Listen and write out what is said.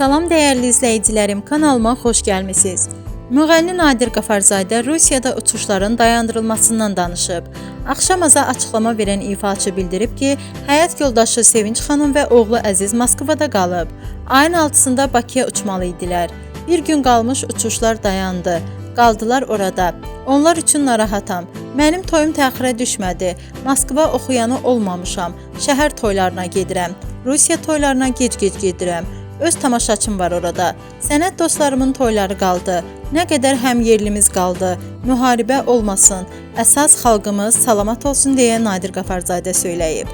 Salam dəyərli izləyicilərim, kanalıma xoş gəlmisiniz. Müğənni Nadir Qafarzadə Rusiyada uçuşların dayandırılmasından danışıb. Axşamaza açıqlama verən ifaçı bildirib ki, həyat yoldaşı Sevinç xanım və oğlu Əziz Moskvada qalıb. Ayın 6-sında Bakıya uçmalı idilər. Bir gün qalmış uçuşlar dayandı. Qaldılar orada. Onlar üçün narahatam. Mənim toyum təxirə düşmədi. Moskva oxuyanı olmamışam. Şəhər toylarına gedirəm. Rusiya toylarına gec-gec gedirəm. Öz tamaşaçım var orada. Sənət dostlarımın toyları qaldı. Nə qədər həm yerlimiz qaldı. Müharibə olmasın. Əsas xalqımız salamat olsun deyə Nadir Qafarzadə söyləyib.